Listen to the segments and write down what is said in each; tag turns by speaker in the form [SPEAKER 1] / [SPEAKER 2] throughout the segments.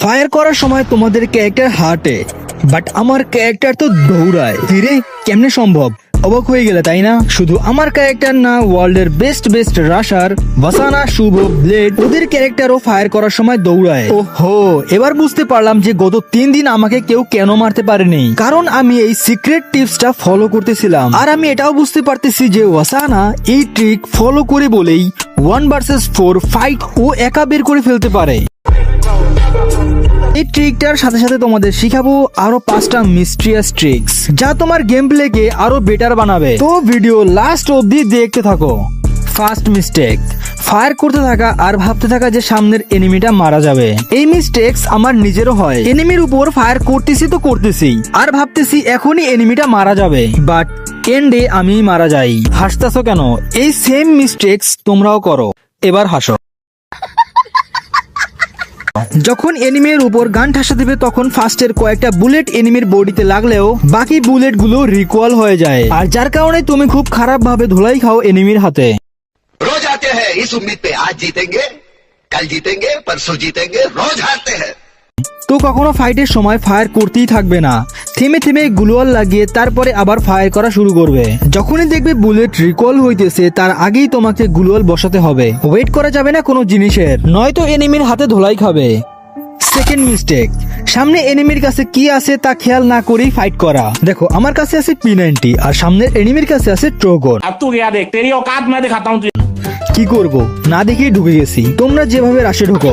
[SPEAKER 1] Fire করার সময় তোমাদের ক্যারেক্টার হাঁটে বাট আমার ক্যারেক্টার তো দৌড়ায়। ধীরে কেমনে সম্ভব? অবাক হয়ে গেলে, তাই না? শুধু আমার ক্যারেক্টার না ওয়ার্ল্ডের বেস্ট বেস্ট রাশার ভাসানা শুভ ব্লেড ওদের ক্যারেক্টারও ফায়ার করার সময় দৌড়ায়। ও হো এবার বুঝতে পারলাম যে গত তিন দিন আমাকে কেউ কেন মারতে পারেনি। কারণ আমি এই সিক্রেট টিপসটা ফলো করতেছিলাম। আর আমি এটাও বুঝতে পারতেছি যে ওয়াসানা এই ট্রিক ফলো করে বলেই ওয়ান ভার্সেস ফোর ফাইট ও একা বের করে ফেলতে পারে। এই ট্রিকটার সাথে সাথে তোমাদের শিখাবো আরও পাঁচটা মিস্ট্রিয়াস ট্রিক্স যা তোমার গেম প্লেকে আরও বেটার বানাবে। তো ভিডিও লাস্ট অবধি দেখতে থাকো। ফার্স্ট মিস্টেক ফায়ার করতে থাকা আর ভাবতে থাকা যে সামনের এনিমিটা মারা যাবে। এই মিস্টেক্স আমার নিজেরও হয়। এনিমির উপর ফায়ার করতেছি তো করতেছি আর ভাবতেছি এখনই এনিমিটা মারা যাবে। বাট এন্ডে আমি মারা যাই। হাসতেছো কেন? এই সেম মিস্টেক্স তোমরাও করো। এবার হাসো। যখন এনিমের উপর গান ঠাসা দেবে তখন ফার্স্টের কয়েকটা বুলেট এনিমির বডিতে লাগলেও বাকি বুলেটগুলো রিকোয়াল হয়ে যায়। আর যার কারণে তুমি খুব খারাপভাবে ধুলাই খাও এনিমির হাতে।
[SPEAKER 2] রোজ আতে হ্যাঁ উম্মিদ পে আজ জিতেঙ্গে কাল জিতেঙ্গে পরশু জিতেঙ্গে রোজ হারতে হ্যাঁ।
[SPEAKER 1] তো কখনো ফাইটের সময় ফায়ার করতেই থাকবে না। থেমে থেমে গ্লোয়াল লাগিয়ে তারপরে আবার ফায়ার করা শুরু করবে। যখনই দেখবে বুলেট রিকল হইতেছে তার আগেই তোমাকে গ্লোয়াল বসাতে হবে। ওয়েট করা যাবে না কোনো জিনিসের। নয়তো এনিমির হাতে ধোলাই খাবে। সেকেন্ড মিস্টেক সামনে এনিমির কাছে কি আছে তা খেয়াল না করেই ফাইট করা। দেখো আমার কাছে আছে পি নাইনটি আর সামনের এনিমির কাছে আছে ট্রোগন কি করব? না দেখেই ঢুকে গেছি। তোমরা যেভাবে রাশে ঢুকো।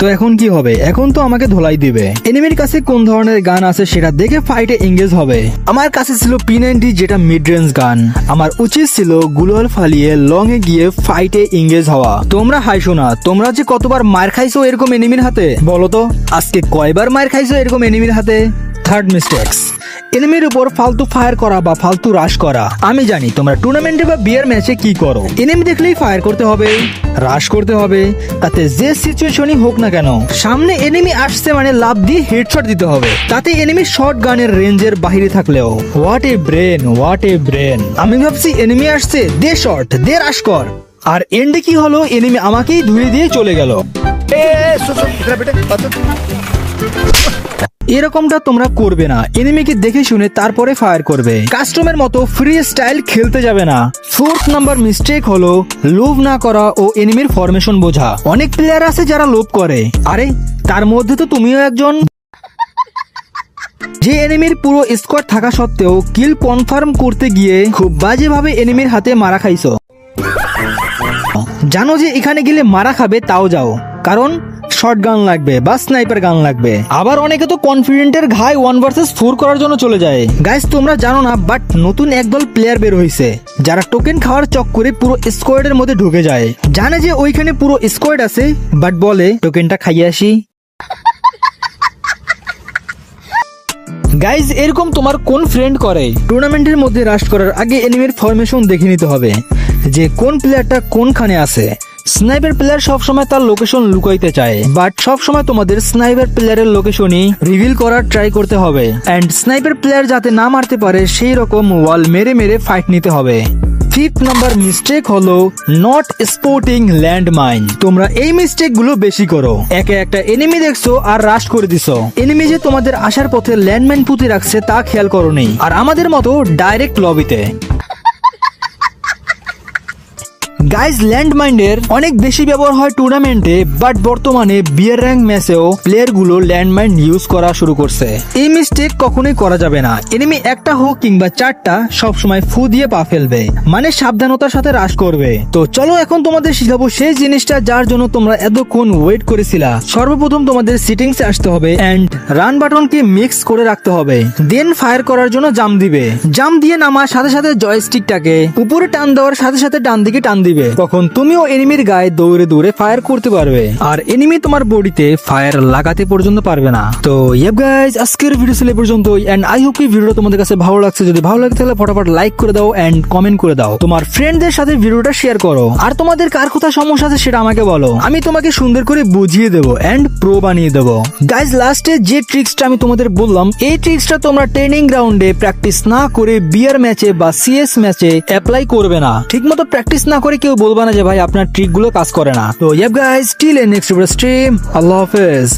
[SPEAKER 1] তো এখন কি হবে? এখন তো আমাকে ধোলাই দিবে। এনিমির কাছে কোন ধরনের গান আছে সেটা দেখে ফাইটে এঙ্গেজ হবে। আমার কাছে ছিল পি নাইনটি যেটা মিড রেঞ্জ গান। আমার উচিত ছিল গুলোয়াল ফালিয়ে লং এ গিয়ে ফাইটে এঙ্গেজ হওয়া। তোমরা হাইসো না। তোমরা যে কতবার মার খাইছো এরকম এনিমির হাতে? বলো তো, আজকে কয়বার মার খাইছো এরকম এনিমির হাতে? থার্ড মিস্টেক্স এনিমির উপর ফালতু ফায়ার করা বা ফালতু রাশ করা আমি জানি তোমরা টুর্নামেন্টে বা বিয়ার ম্যাচে কি করো এনিমি দেখলেই ফায়ার করতে হবে রাশ করতে হবে তাতে যে সিচুয়েশনই হোক না কেন সামনে এনিমি আসছে মানে লাভ দিয়ে হেডশট দিতে হবে তাতে এনিমি শর্ট গানের রেঞ্জের বাইরে থাকলেও what a brain what a brain আমি ভাবছি এনিমি আসছে দে শর্ট দে রাশ কর আর এন্ডে কি হলো এনিমি আমাকেই ধুয়ে দিয়ে চলে গেল এরকমটা তোমরা করবে না। এনিমিকে দেখে শুনে তারপরে ফায়ার করবে। কাস্টমের মতো ফ্রি স্টাইল খেলতে যাবে না। ফোর্থ নাম্বার মিস্টেক হলো লোভ না করা ও এনিমির ফরমেশন বোঝা। অনেক প্লেয়ার আছে যারা লোভ করে। আরে, তার মধ্যে তো তুমিও একজন। যে এনিমির পুরো স্কোয়াড থাকা সত্ত্বেও কিল কনফার্ম করতে গিয়ে খুব বাজেভাবে এনিমির হাতে মারা খাইছো। জানো যে এখানে গেলে মারা খাবে, তাও যাও। কারণ শর্ট গান লাগবে বা স্নাইপার গান লাগবে। আবার অনেকে তো কনফিডেন্টের ঘায় ওয়ান ভার্সেস ফোর করার জন্য চলে যায়। গাইস তোমরা জানো না বাট নতুন একদল প্লেয়ার বের হয়েছে যারা টোকেন খাওয়ার চক্করে পুরো স্কোয়াডের মধ্যে ঢুকে যায়। জানে যে ওইখানে পুরো স্কোয়াড আছে বাট বলে টোকেনটা খাইয়ে আসি। গাইজ এরকম তোমার কোন ফ্রেন্ড করে? টুর্নামেন্টের মধ্যে রাশ করার আগে এনিমির ফরমেশন দেখে নিতে হবে। যে কোন প্লেয়ারটা কোনখানে আছে। স্নাইপার প্লেয়ার সবসময় তার লোকেশন লুকাইতে চায় বাট সবসময় তোমাদের স্নাইপার প্লেয়ারের লোকেশনই রিভিল করার ট্রাই করতে হবে। অ্যান্ড স্নাইপার প্লেয়ার যাতে না মারতে পারে, সেই রকম ওয়াল মেরে মেরে ফাইট নিতে হবে। ফিফথ নাম্বার মিস্টেক হলো নট স্পোর্টিং ল্যান্ড মাইন তোমরা এই মিস্টেকগুলো বেশি করো। একে একটা এনিমি দেখছ আর রাশ করে দিছো। এনিমি যে তোমাদের আসার পথে ল্যান্ডমাইন পুঁতে রাখছে তা খেয়াল করোনি আর আমাদের মতো ডাইরেক্ট লবিতে গাইজ ল্যান্ড ল্যান্ডমাইন্ডের অনেক বেশি ব্যবহার হয় টুর্নামেন্টে বাট বর্তমানে বিয়ার র্যাঙ্ক ম্যাচেও প্লেয়ারগুলো ল্যান্ডমাইন ইউজ করা শুরু করছে। এই মিস্টেক কখনোই করা যাবে না। এনিমি একটা হোক কিংবা চারটা সব সময় ফু দিয়ে পা ফেলবে। মানে সাবধানতার সাথে রাশ করবে। তো চলো এখন তোমাদের শিখাবো সেই জিনিসটা যার জন্য তোমরা এতক্ষণ ওয়েট করেছিলা। সর্বপ্রথম তোমাদের সিটিংসে আসতে হবে এন্ড রান বাটনকে মিক্স করে রাখতে হবে। দেন ফায়ার করার জন্য জাম দিবে। জাম দিয়ে নামার সাথে সাথে জয়স্টিকটাকে উপরে টান দেওয়ার সাথে সাথে ডান দিকে টান দিবে। তখন তুমিও এনিমির গায়ে দৌড়ে দৌড়ে ফায়ার করতে পারবে। আর এনিমি তোমার বডিতে ফায়ার লাগাতে পর্যন্ত পারবে না। তো গাইজ আজকের ভিডিও ছিল এই পর্যন্তই এন্ড আই হোপ ভিডিওটা তোমাদের কাছে ভালো লাগছে। যদি ভালো লাগে তাহলে ফটাফট লাইক করে দাও এন্ড কমেন্ট করে দাও। তোমার ফ্রেন্ডদের সাথে ভিডিওটা শেয়ার করো। আর তোমাদের কার কোথায় সমস্যা আছে সেটা আমাকে বলো। আমি তোমাকে সুন্দর করে বুঝিয়ে দেবো এন্ড প্রো বানিয়ে দেবো। গাইজ লাস্টে যে ট্রিক্সটা আমি তোমাদের বললাম, এই ট্রিক্সটা তোমরা ট্রেনিং গ্রাউন্ডে প্র্যাকটিস না করে বিয়ার ম্যাচে বা সিএস ম্যাচে অ্যাপ্লাই করবে না। ঠিকমতো প্র্যাকটিস না করে কেউ বলবা না যে ভাই আপনার ট্রিকগুলো কাজ করে না। তো yup guys till next stream আল্লাহ হাফেজ।